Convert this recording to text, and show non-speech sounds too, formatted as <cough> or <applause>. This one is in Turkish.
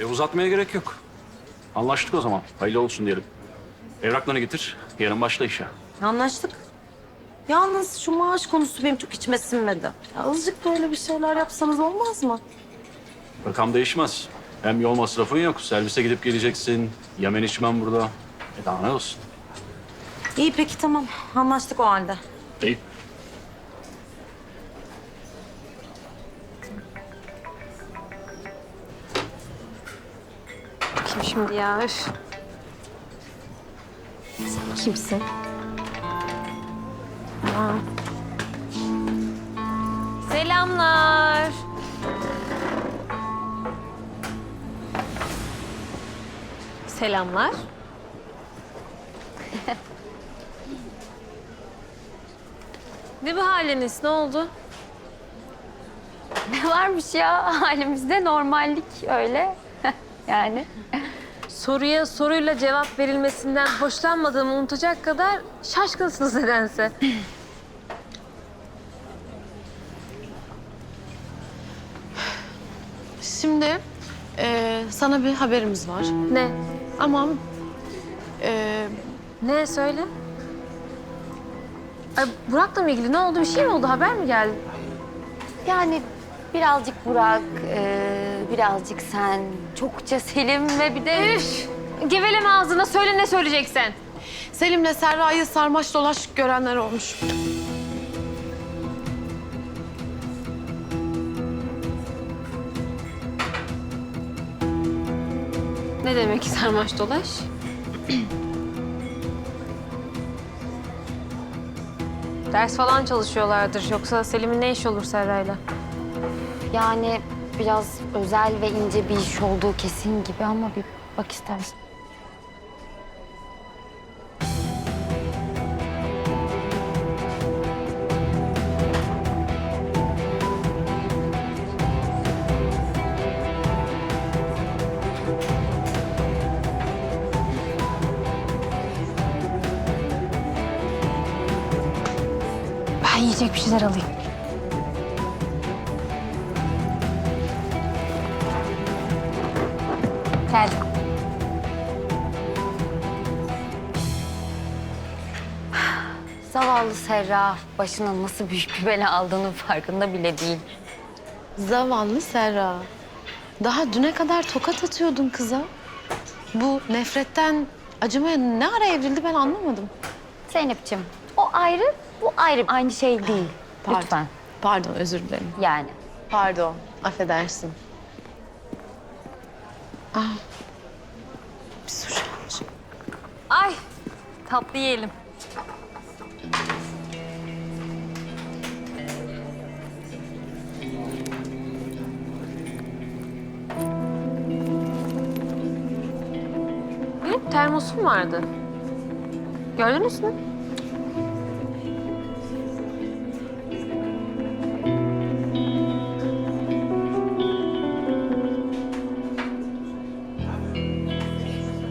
E uzatmaya gerek yok. Anlaştık o zaman. Hayırlı olsun diyelim. Evraklarını getir. Yarın başla işe. Anlaştık. Yalnız şu maaş konusu benim çok içime sinmedi. Ya azıcık böyle bir şeyler yapsanız olmaz mı? Rakam değişmez. Hem yol masrafın yok. Servise gidip geleceksin. Yemen içmem burada. E daha ne olsun? İyi peki tamam. Anlaştık o halde. İyi. Şimdi ya? Üf. Sen kimsin? Aa. Selamlar. Selamlar. <laughs> ne bu haliniz? Ne oldu? Ne varmış ya halimizde normallik öyle. <laughs> yani. Soruya soruyla cevap verilmesinden hoşlanmadığımı unutacak kadar şaşkınsınız nedense. Şimdi e, sana bir haberimiz var. Ne? Ama e, Ne söyle? Ay Burak'la mı ilgili ne oldu? Bir şey mi oldu? Haber mi geldi? Yani birazcık Burak, e, birazcık sen, çokça Selim ve bir de... Üf! Geveleme ağzına söyle ne söyleyeceksen. Selim'le Serra'yı sarmaş dolaş görenler olmuş. Ne demek sarmaş dolaş? Ders falan çalışıyorlardır. Yoksa Selim'in ne işi olur Serra'yla? Yani biraz özel ve ince bir iş olduğu kesin gibi ama bir bak istersen. Ben yiyecek bir şeyler alayım. Gel. Zavallı Serra başına nasıl büyük bir bela aldığının farkında bile değil. Zavallı Serra. Daha düne kadar tokat atıyordun kıza. Bu nefretten acımaya ne ara evrildi ben anlamadım. Zeynep'ciğim o ayrı, bu ayrı. Aynı şey değil. Pardon. Lütfen. Pardon özür dilerim. Yani. Pardon affedersin. Ah. Bir almış. Ay tatlı yiyelim. Benim termosum vardı. Gördünüz mü?